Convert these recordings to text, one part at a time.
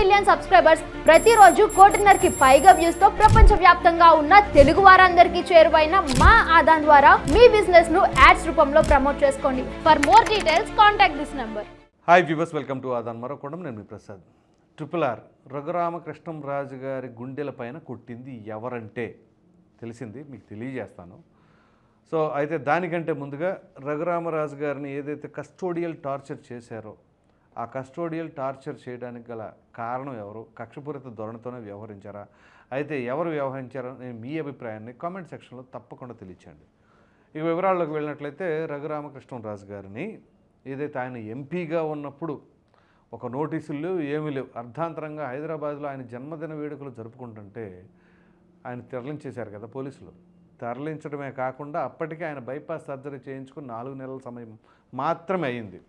Million subscribers ప్రతిరోజు కోటిన్నరకి పైగా వ్యూస్తో ప్రపంచ వ్యాప్తంగా ఉన్న తెలుగు వారందరికీ చేరువైన మా ఆదాన్ ద్వారా మీ బిజినెస్ను యాడ్స్ రూపంలో ప్రమోట్ చేసుకోండి. For more details contact this number hi viewers welcome to Aadan మరొకడం నేను మీ ప్రసాద్. ట్రిపుల్ ఆర్ రఘురామకృష్ణం రాజు గారి గుండెల పైన కొట్టింది ఎవరంటే తెలిసింది మీకు తెలియజేస్తాను. సో అయితే దానికంటే ముందుగా రఘురామరాజు గారిని ఏదైతే కస్టోడియల్ టార్చర్ చేశారో ఆ కస్టోడియల్ టార్చర్ చేయడానికి గల కారణం ఎవరు? కక్షపూరిత ధోరణితోనే వ్యవహరించారా? అయితే ఎవరు వ్యవహరించారని మీ అభిప్రాయాన్ని కామెంట్ సెక్షన్లో తప్పకుండా తెలియచండి ఇక వివరాల్లోకి వెళ్ళినట్లయితే రఘురామకృష్ణరాజు గారిని ఏదైతే ఆయన ఎంపీగా ఉన్నప్పుడు ఒక నోటీసులు ఏమీ లేవు. అర్ధాంతరంగా హైదరాబాద్లో ఆయన జన్మదిన వేడుకలు జరుపుకుంటుంటే ఆయన తరలించేశారు కదా పోలీసులు. తరలించడమే కాకుండా అప్పటికే ఆయన బైపాస్ సర్జరీ చేయించుకుని నాలుగు నెలల సమయం మాత్రమే అయింది.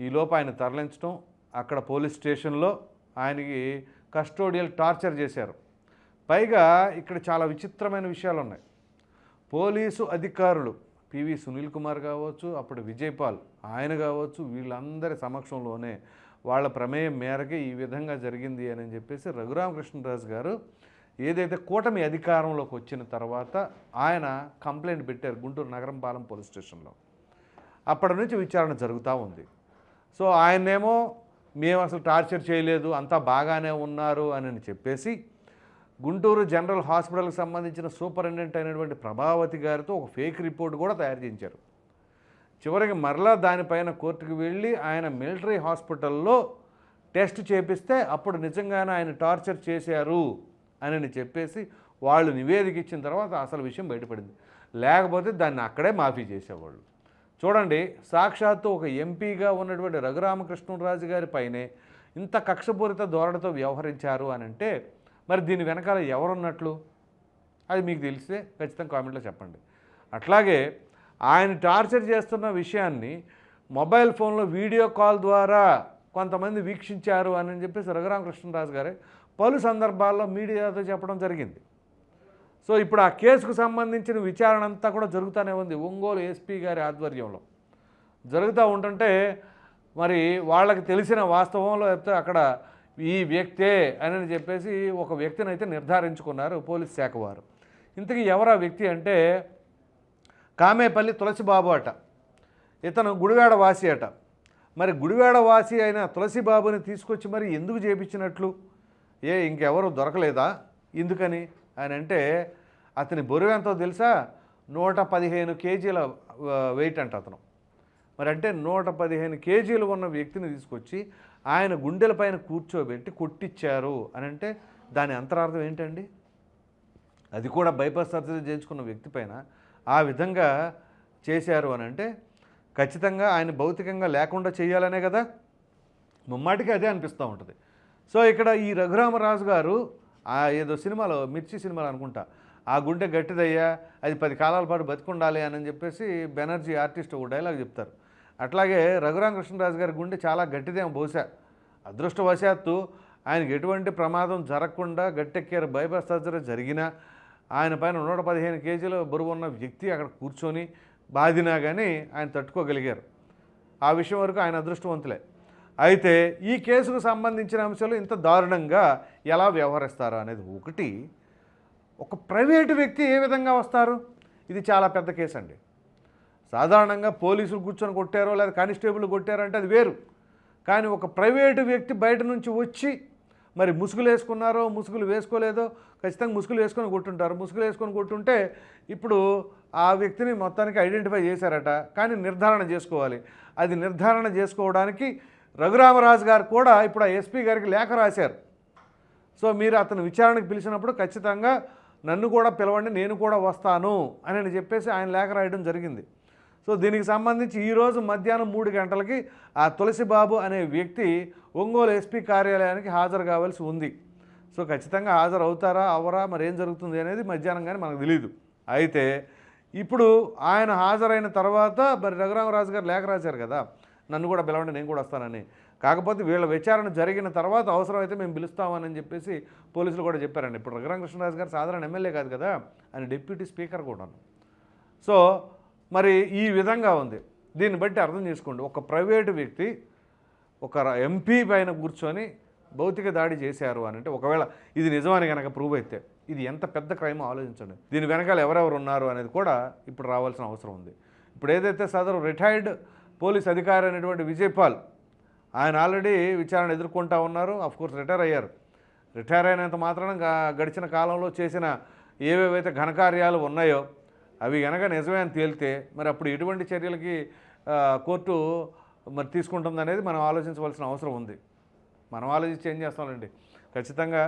ఈలోపు ఆయన తరలించడం అక్కడ పోలీస్ స్టేషన్లో ఆయనకి కస్టోడియల్ టార్చర్ చేశారు. పైగా ఇక్కడ చాలా విచిత్రమైన విషయాలు ఉన్నాయి పోలీసు అధికారులు పివి సునీల్ కుమార్ కావచ్చు అప్పుడు విజయపాల్ ఆయన కావచ్చు వీళ్ళందరి సమక్షంలోనే వాళ్ళ ప్రమేయం మేరకే ఈ విధంగా జరిగింది అని చెప్పేసి రఘురామకృష్ణరాజు గారు ఏదైతే కూటమి అధికారంలోకి వచ్చిన తర్వాత ఆయన కంప్లైంట్ పెట్టారు గుంటూరు నగరంపాలెం పోలీస్ స్టేషన్లో. అప్పటి నుంచి విచారణ జరుగుతూ ఉంది. సో ఆయన్నేమో మేము అసలు టార్చర్ చేయలేదు అంతా బాగానే ఉన్నారు అని చెప్పేసి గుంటూరు జనరల్ హాస్పిటల్కి సంబంధించిన సూపరింటెండెంట్ అయినటువంటి ప్రభావతి గారితో ఒక ఫేక్ రిపోర్ట్ కూడా తయారు చేయించారు. చివరికి మరలా దానిపైన కోర్టుకు వెళ్ళి ఆయన మిలిటరీ హాస్పిటల్లో టెస్ట్ చేపిస్తే అప్పుడు నిజంగానే ఆయన టార్చర్ చేశారు అని చెప్పేసి వాళ్ళు నివేదిక ఇచ్చిన తర్వాత అసలు విషయం బయటపడింది. లేకపోతే దాన్ని అక్కడే మాఫీ చేసేవాళ్ళు. చూడండి సాక్షాత్తు ఒక ఎంపీగా ఉన్నటువంటి రఘురామకృష్ణరాజు గారి పైనే ఇంత కక్షపూరిత ధోరణితో వ్యవహరించారు అని అంటే మరి దీని వెనకాల ఎవరున్నట్లు? అది మీకు తెలిస్తే ఖచ్చితంగా కామెంట్లో చెప్పండి. అట్లాగే ఆయన టార్చర్ చేస్తున్న విషయాన్ని మొబైల్ ఫోన్లో వీడియో కాల్ ద్వారా కొంతమంది వీక్షించారు అని చెప్పేసి రఘురామకృష్ణరాజు గారే పలు సందర్భాల్లో మీడియాతో చెప్పడం జరిగింది. సో ఇప్పుడు ఆ కేసుకు సంబంధించిన విచారణ అంతా కూడా జరుగుతూనే ఉంది ఒంగోలు ఎస్పీ గారి ఆధ్వర్యంలో. జరుగుతూ ఉంటుంటే మరి వాళ్ళకి తెలిసిన వాస్తవంలో చెప్తే అక్కడ ఈ వ్యక్తే అని చెప్పేసి ఒక వ్యక్తిని అయితే నిర్ధారించుకున్నారు పోలీస్ శాఖ వారు. ఇంతకీ ఎవరు ఆ వ్యక్తి అంటే కామేపల్లి తులసిబాబు అట. ఇతను గుడివాడ వాసి అట. మరి గుడివాడ వాసి అయిన తులసిబాబుని తీసుకొచ్చి మరి ఎందుకు చేపించినట్లు? ఏ ఇంకెవరు దొరకలేదా? ఎందుకని? అని అంటే అతని బరువు ఎంతో తెలుసా? నూట పదిహేను కేజీల వెయిట్ అంట అతను. మరి అంటే నూట పదిహేను కేజీలు ఉన్న వ్యక్తిని తీసుకొచ్చి ఆయన గుండెల పైన కూర్చోబెట్టి కొట్టిచ్చారు అని అంటే దాని అంతరార్థం ఏంటండి? అది కూడా బైపాస్ సర్జరీ చేయించుకున్న వ్యక్తి పైన ఆ విధంగా చేశారు అని అంటే ఖచ్చితంగా ఆయన భౌతికంగా లేకుండా చేయాలనే కదా? ముమ్మాటికి అదే అనిపిస్తూ ఉంటుంది. సో ఇక్కడ ఈ రఘురామరాజు గారు ఆ ఏదో సినిమాలో మిర్చి సినిమాలో అనుకుంటా. ఆ గుండె గట్టిదయ్యా అది పది కాలాల పాటు బతికుండాలి అని చెప్పేసి బెనర్జీ ఆర్టిస్ట్ ఒక డైలాగ్ చెప్తారు. అట్లాగే రఘురామకృష్ణరాజు గారి గుండె చాలా గట్టిదేమో బహుశా. అదృష్టవశాత్తు ఆయనకి ఎటువంటి ప్రమాదం జరగకుండా గట్టెక్కారు బైపాస్ సర్జరీ జరిగినా ఆయన పైన నూట పదిహేను కేజీల బరువు ఉన్న వ్యక్తి అక్కడ కూర్చొని బాధినా కానీ ఆయన తట్టుకోగలిగారు. ఆ విషయం వరకు ఆయన అదృష్టవంతులే. అయితే ఈ కేసుకు సంబంధించిన అంశాలు ఇంత దారుణంగా ఎలా వ్యవహరిస్తారు అనేది ఒకటి ఒక ప్రైవేటు వ్యక్తి ఏ విధంగా వస్తారు? ఇది చాలా పెద్ద కేసు అండి సాధారణంగా పోలీసులు కూర్చొని కొట్టారో లేదా కానిస్టేబుల్ కొట్టారంటే అది వేరు. కానీ ఒక ప్రైవేటు వ్యక్తి బయట నుంచి వచ్చి మరి ముసుగులు వేసుకున్నారో ముసుగులు వేసుకోలేదో ఖచ్చితంగా ముసుగులు వేసుకొని కొట్టుంటారు. ముసుగులు వేసుకొని కొట్టుంటే ఇప్పుడు ఆ వ్యక్తిని మొత్తానికి ఐడెంటిఫై చేశారట. కానీ నిర్ధారణ చేసుకోవాలి. అది నిర్ధారణ చేసుకోవడానికి రఘురామరాజు గారు కూడా ఇప్పుడు ఆ ఎస్పీ గారికి లేఖ రాశారు. సో మీరు అతను విచారణకు పిలిచినప్పుడు ఖచ్చితంగా నన్ను కూడా పిలవండి నేను కూడా వస్తాను అని అని చెప్పేసి ఆయన లేఖ రాయడం జరిగింది. సో దీనికి సంబంధించి ఈరోజు మధ్యాహ్నం మూడు గంటలకి ఆ తులసిబాబు అనే వ్యక్తి ఒంగోలు ఎస్పీ కార్యాలయానికి హాజరు కావాల్సి ఉంది. సో ఖచ్చితంగా హాజరు అవుతారా అవరా మరి ఏం జరుగుతుంది అనేది మధ్యాహ్నం కానీ మనకు తెలియదు అయితే ఇప్పుడు ఆయన హాజరైన తర్వాత మరి రఘురామరాజు గారు లేఖ రాశారు కదా. నన్ను కూడా పిలవండి నేను కూడా వస్తానని. కాకపోతే వీళ్ళ విచారణ జరిగిన తర్వాత అవసరమైతే మేము పిలుస్తామని చెప్పేసి పోలీసులు కూడా చెప్పారండి. ఇప్పుడు రఘురామకృష్ణరాజు గారు సాధారణ ఎమ్మెల్యే కాదు కదా ఆయన డిప్యూటీ స్పీకర్ కూడా సో మరి ఈ విధంగా ఉంది. దీన్ని బట్టి అర్థం చేసుకోండి. ఒక ప్రైవేటు వ్యక్తి ఒక ఎంపీ పైన కూర్చొని భౌతిక దాడి చేశారు అని అంటే ఒకవేళ ఇది నిజమని కనుక ప్రూవ్ అయితే ఇది ఎంత పెద్ద క్రైమ్ ఆలోచించండి. దీని వెనకాల ఎవరెవరు ఉన్నారు అనేది కూడా ఇప్పుడు రావాల్సిన అవసరం ఉంది. ఇప్పుడు ఏదైతే సదరు రిటైర్డ్ పోలీస్ అధికారి అయినటువంటి విజయపాల్ ఆయన ఆల్రెడీ విచారణ ఎదుర్కొంటా ఉన్నారు. కోర్స్ రిటైర్ అయ్యారు. రిటైర్ అయినంత మాత్రాన గడిచిన కాలంలో చేసిన ఏవేవైతే ఘనకార్యాలు ఉన్నాయో అవి గనక నిజమే అని తేలితే మరి అప్పుడు ఎటువంటి చర్యలకి కోర్టు మరి తీసుకుంటుంది అనేది మనం ఆలోచించవలసిన అవసరం ఉంది. మనం ఆలోచించి ఏం చేస్తామండి? ఖచ్చితంగా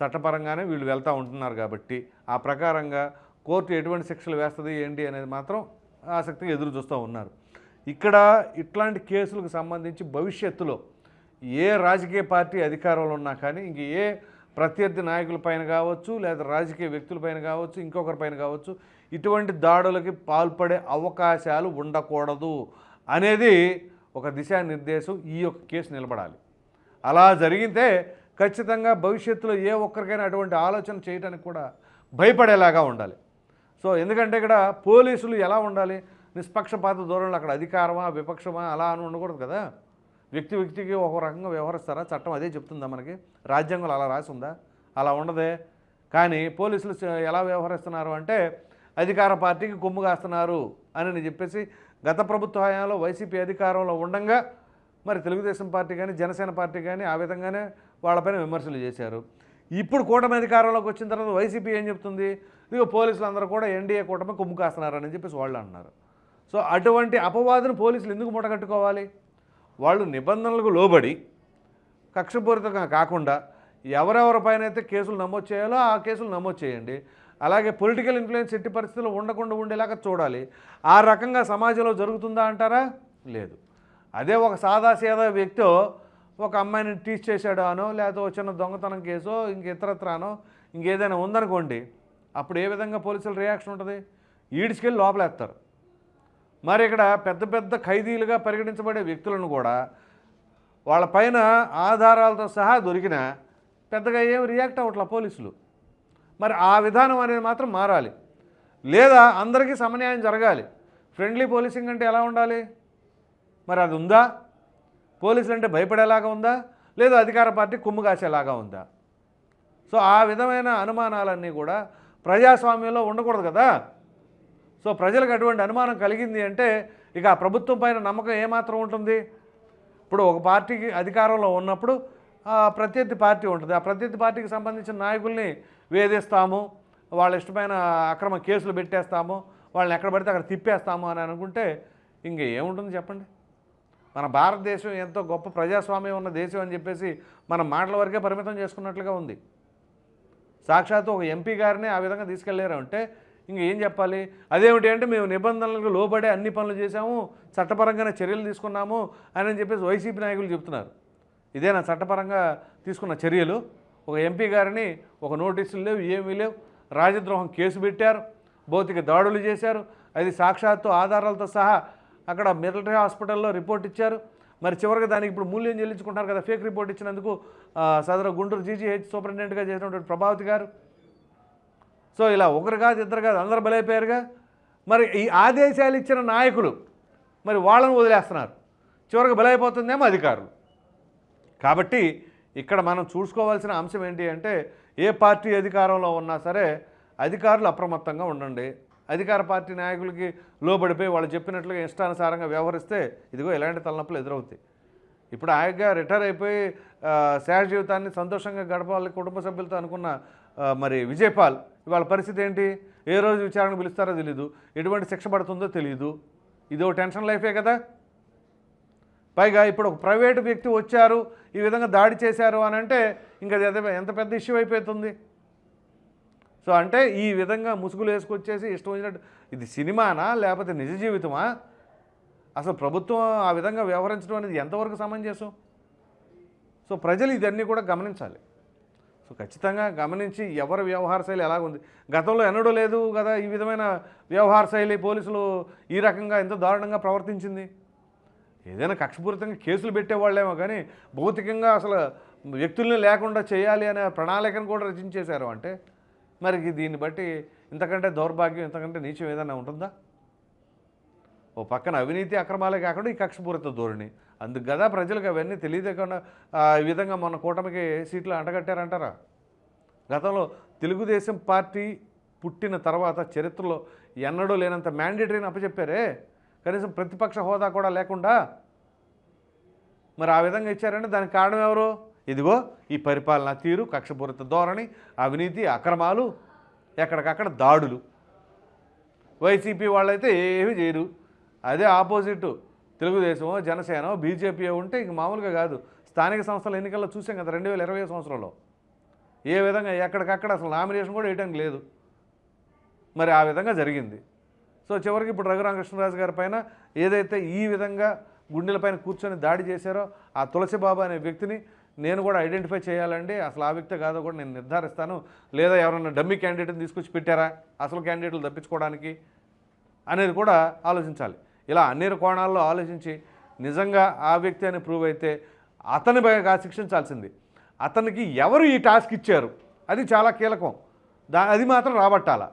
చట్టపరంగానే వీళ్ళు వెళ్తూ ఉంటున్నారు కాబట్టి ఆ ప్రకారంగా కోర్టు ఎటువంటి శిక్షలు వేస్తుంది ఏంటి అనేది మాత్రం ఆసక్తిగా ఎదురు చూస్తూ ఉన్నారు. ఇక్కడ ఇట్లాంటి కేసులకు సంబంధించి భవిష్యత్తులో ఏ రాజకీయ పార్టీ అధికారంలో ఉన్నా కానీ ఇంక ఏ ప్రత్యర్థి నాయకులపైన కావచ్చు లేదా రాజకీయ వ్యక్తులపైన కావచ్చు ఇంకొకరిపైన కావచ్చు ఇటువంటి దాడులకి పాల్పడే అవకాశాలు ఉండకూడదు అనేది ఒక దిశానిర్దేశం ఈ యొక్క కేసు నిలబడాలి. అలా జరిగితే ఖచ్చితంగా భవిష్యత్తులో ఏ ఒక్కరికైనా అటువంటి ఆలోచన చేయడానికి కూడా భయపడేలాగా ఉండాలి. సో ఎందుకంటే ఇక్కడ పోలీసులు ఎలా ఉండాలి? నిష్పక్షపాత ధోరణిలో అక్కడ అధికారమా విపక్షమా అలా అని ఉండకూడదు కదా. వ్యక్తి వ్యక్తికి ఒక రకంగా వ్యవహరిస్తారా? చట్టం అదే చెప్తుందా మనకి? రాజ్యాంగంలో అలా రాసి ఉందా? అలా ఉండదే. కానీ పోలీసులు ఎలా వ్యవహరిస్తున్నారు అంటే అధికార పార్టీకి కొమ్ము కాస్తున్నారు అని చెప్పేసి గత ప్రభుత్వ హయాంలో వైసీపీ అధికారంలో ఉండంగా మరి తెలుగుదేశం పార్టీ కానీ జనసేన పార్టీ కానీ ఆ విధంగానే వాళ్ళపైన విమర్శలు చేశారు. ఇప్పుడు కూటమి అధికారంలోకి వచ్చిన తర్వాత వైసీపీ ఏం చెప్తుంది? ఇదిగో పోలీసులు అందరూ కూడా ఎన్డీఏ కూటమి కొమ్ము కాస్తున్నారని చెప్పేసి వాళ్ళు అన్నారు సో అటువంటి అపవాదును పోలీసులు ఎందుకు మూటగట్టుకోవాలి? వాళ్ళు నిబంధనలకు లోబడి కక్షపూరితంగా కాకుండా ఎవరెవరిపైనైతే అయితే కేసులు నమోదు చేయాలో ఆ కేసులు నమోదు చేయండి. అలాగే పొలిటికల్ ఇన్ఫ్లుయెన్స్ ఎట్టి పరిస్థితుల్లో ఉండకుండా ఉండేలాగా చూడాలి. ఆ రకంగా సమాజంలో జరుగుతుందా అంటారా? లేదు. అదే ఒక సాదాసీదా వ్యక్తి ఒక అమ్మాయిని టీచ్ చేశాడో అనో లేకపోతే ఒక చిన్న దొంగతనం కేసో ఇంక ఇతరత్రానో ఇంకేదైనా ఉందనుకోండి అప్పుడు ఏ విధంగా పోలీసుల రియాక్షన్ ఉంటుంది? ఈడ్చుకెళ్ళి లోపలేస్తారు మరి ఇక్కడ పెద్ద పెద్ద ఖైదీలుగా పరిగణించబడే వ్యక్తులను కూడా వాళ్ళ పైన ఆధారాలతో సహా దొరికిన పెద్దగా ఏం రియాక్ట్ అవ్వట్ల పోలీసులు. మరి ఆ విధానం అనేది మాత్రం మారాలి. లేదా అందరికీ సమన్యాయం జరగాలి. ఫ్రెండ్లీ పోలీసింగ్ అంటే ఎలా ఉండాలి? మరి అది ఉందా? పోలీసులు అంటే భయపడేలాగా ఉందా? లేదా అధికార పార్టీ కుమ్ము కాసేలాగా ఉందా? సో ఆ విధమైన అనుమానాలన్నీ కూడా ప్రజాస్వామ్యంలో ఉండకూడదు కదా? సో ప్రజలకు అటువంటి అనుమానం కలిగింది అంటే ఇక ఆ ప్రభుత్వం పైన నమ్మకం ఏమాత్రం ఉంటుంది? ఇప్పుడు ఒక పార్టీకి అధికారంలో ఉన్నప్పుడు ప్రత్యర్థి పార్టీ ఉంటుంది. ఆ ప్రత్యర్థి పార్టీకి సంబంధించిన నాయకుల్ని వేధిస్తాము. వాళ్ళ ఇష్టమైన అక్రమ కేసులు పెట్టేస్తాము. వాళ్ళని ఎక్కడ పడితే అక్కడ తిప్పేస్తాము అని అనుకుంటే ఇంక ఏముంటుంది చెప్పండి? మన భారతదేశం ఎంతో గొప్ప ప్రజాస్వామ్యం ఉన్న దేశం అని చెప్పేసి మన మాటల వరకే పరిమితం చేసుకున్నట్లుగా ఉంది. సాక్షాత్తు ఒక ఎంపీ గారిని ఆ విధంగా తీసుకెళ్ళారు అంటే ఇంక ఏం చెప్పాలి? అదేమిటి అంటే మేము నిబంధనలకు లోబడే అన్ని పనులు చేశాము చట్టపరంగానే చర్యలు తీసుకున్నాము అని చెప్పేసి వైసీపీ నాయకులు చెప్తున్నారు ఇదేనా చట్టపరంగా తీసుకున్న చర్యలు? ఒక ఎంపీ గారిని ఒక నోటీసులు లేవు ఏమీ లేవు. రాజద్రోహం కేసు పెట్టారు భౌతిక దాడులు చేశారు. అది సాక్షాత్తు ఆధారాలతో సహా అక్కడ మిలిటరీ హాస్పిటల్లో రిపోర్ట్ ఇచ్చారు. మరి చివరికి దానికి ఇప్పుడు మూల్యం చెల్లించుకుంటారు కదా ఫేక్ రిపోర్ట్ ఇచ్చినందుకు సదరు గుంటూరు జీజీహెచ్ సూపరింటెండెంట్గా చేసినటువంటి ప్రభావతి గారు. సో ఇలా ఒకరు కాదు ఇద్దరు కాదు అందరు బలైపోయారుగా. మరి ఈ ఆదేశాలు ఇచ్చిన నాయకులు మరి వాళ్ళని వదిలేస్తున్నారు. చివరికి బలైపోతుందేమో అధికారులు. కాబట్టి ఇక్కడ మనం చూసుకోవాల్సిన అంశం ఏంటి అంటే ఏ పార్టీ అధికారంలో ఉన్నా సరే అధికారులు అప్రమత్తంగా ఉండండి. అధికార పార్టీ నాయకులకి లోబడిపోయి వాళ్ళు చెప్పినట్లుగా ఇష్టానుసారంగా వ్యవహరిస్తే ఇదిగో ఇలాంటి తలనొప్పులు ఎదురవుతాయి. ఇప్పుడు ఆయనగా రిటైర్ అయిపోయి ఆ, జీవితాన్ని సంతోషంగా గడపాలి కుటుంబ సభ్యులతో అనుకున్న మరి విజయపాల్ ఇవాళ పరిస్థితి ఏంటి? ఏ రోజు విచారణ పిలుస్తారో తెలీదు. ఎటువంటి శిక్ష పడుతుందో తెలియదు ఇదో టెన్షన్ లైఫే కదా? పైగా ఇప్పుడు ఒక ప్రైవేటు వ్యక్తి వచ్చారు ఈ విధంగా దాడి చేశారు అని అంటే ఇంకా అది ఎంత- ఎంత పెద్ద ఇష్యూ అయిపోతుంది? సో అంటే ఈ విధంగా ముసుగులు వేసుకొచ్చేసి ఇష్టం వచ్చినట్టు ఇది సినిమానా లేకపోతే నిజ జీవితమా? అసలు ప్రభుత్వం ఆ విధంగా వ్యవహరించడం అనేది ఎంతవరకు సమంజసం? సో ప్రజలు ఇదన్నీ కూడా గమనించాలి. సో ఖచ్చితంగా గమనించి ఎవరి వ్యవహార శైలి ఎలాగుంది? గతంలో ఎన్నడూ లేదు కదా ఈ విధమైన వ్యవహార శైలి పోలీసులు ఈ రకంగా ఎంత దారుణంగా ప్రవర్తించింది. ఏదైనా కక్షపూరితంగా కేసులు పెట్టేవాళ్ళేమో కానీ భౌతికంగా అసలు వ్యక్తుల్ని లేకుండా చేయాలి అనే ప్రణాళికను కూడా రచించేశారు అంటే మరి దీన్ని బట్టి ఇంతకంటే దౌర్భాగ్యం ఇంతకంటే నీచం ఏదైనా ఉంటుందా? ఓ పక్కన అవినీతి అక్రమాలే కాకుండా ఈ కక్షపూరిత ధోరణి. అందుకు కదా ప్రజలకు అవన్నీ తెలియదేకుండా ఈ విధంగా మొన్న కూటమికి సీట్లు అంటగట్టారంటారా? గతంలో తెలుగుదేశం పార్టీ పుట్టిన తర్వాత చరిత్రలో ఎన్నడూ లేనంత మ్యాండేటరీని అప్పచెప్పారే. కనీసం ప్రతిపక్ష హోదా కూడా లేకుండా. మరి ఆ విధంగా ఇచ్చారంటే దానికి కారణం ఎవరు? ఇదిగో ఈ పరిపాలనా తీరు కక్షపూరిత ధోరణి అవినీతి అక్రమాలు ఎక్కడికక్కడ దాడులు. వైసీపీ వాళ్ళైతే ఏమీ చేయరు. అదే ఆపోజిట్. తెలుగుదేశమో జనసేన బీజేపీ ఉంటే ఇంక మామూలుగా కాదు. స్థానిక సంస్థల ఎన్నికల్లో చూసాం కదా రెండు వేల ఇరవై సంవత్సరంలో. ఏ విధంగా ఎక్కడికక్కడ అసలు నామినేషన్ కూడా వేయడానికి లేదు. మరి ఆ విధంగా జరిగింది. సో చివరికి ఇప్పుడు రఘురామకృష్ణరాజు గారి పైన ఏదైతే ఈ విధంగా గుండెలపైన కూర్చొని దాడి చేశారో ఆ తులసిబాబు అనే వ్యక్తిని నేను కూడా ఐడెంటిఫై చేయాలండి. అసలు ఆ వ్యక్తి కాదో కూడా నేను నిర్ధారిస్తాను. లేదా ఎవరైనా డమ్మీ క్యాండిడేట్ని తీసుకొచ్చి పెట్టారా? అసలు క్యాండిడేట్లు తప్పించుకోవడానికి? అనేది కూడా ఆలోచించాలి. ఇలా అన్ని కోణాల్లో ఆలోచించి నిజంగా ఆ వ్యక్తి అని ప్రూవ్ అయితే అతని శిక్షించాల్సింది. అతనికి ఎవరు ఈ టాస్క్ ఇచ్చారు? అది చాలా కీలకం. దా అది మాత్రం రాబట్టాల.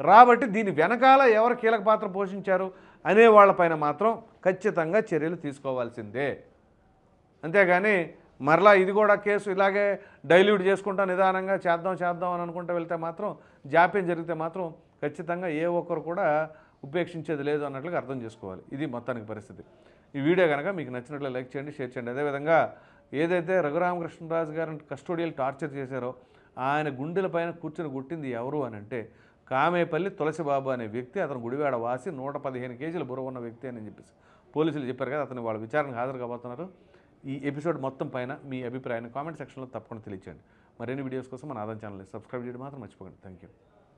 రాబట్టి దీని వెనకాల ఎవరు కీలక పాత్ర పోషించారు అనే వాళ్ళపైన మాత్రం ఖచ్చితంగా చర్యలు తీసుకోవాల్సిందే. అంతేగాని మరలా ఇది కూడా కేసు ఇలాగే డైల్యూట్ చేసుకుంటా నిదానంగా చేద్దాం చేద్దాం అని అనుకుంటూ వెళ్తే మాత్రం జాప్యం జరిగితే మాత్రం ఖచ్చితంగా ఏ ఒక్కరు కూడా ఉపేక్షించేది లేదు అన్నట్లుగా అర్థం చేసుకోవాలి. ఇది మొత్తానికి పరిస్థితి. ఈ వీడియో కనుక మీకు నచ్చినట్లు లైక్ చేయండి షేర్ చేయండి. అదేవిధంగా ఏదైతే రఘురామకృష్ణరాజు గారిని కస్టోడియల్ టార్చర్ చేశారో ఆయన గుండెల పైన కూర్చొని గుట్టింది ఎవరు అని అంటే కామేపల్లి తులసిబాబు అనే వ్యక్తి. అతను గుడివాడ వాసి నూట పదిహేను కేజీల బుర్ర ఉన్న వ్యక్తి అని చెప్పేసి పోలీసులు చెప్పారు కదా అతను వాళ్ళ విచారణకు హాజరు కాబోతున్నారు. ఈ ఎపిసోడ్ మొత్తం పైన మీ అభిప్రాయాన్ని కామెంట్ సెక్షన్లో తప్పకుండా తెలియచేయండి. మరిన్ని వీడియోస్ కోసం మన ఆదాయం ఛానల్ని సబ్స్క్రైబ్ చేయడం మాత్రం మర్చిపోకండి. Thank you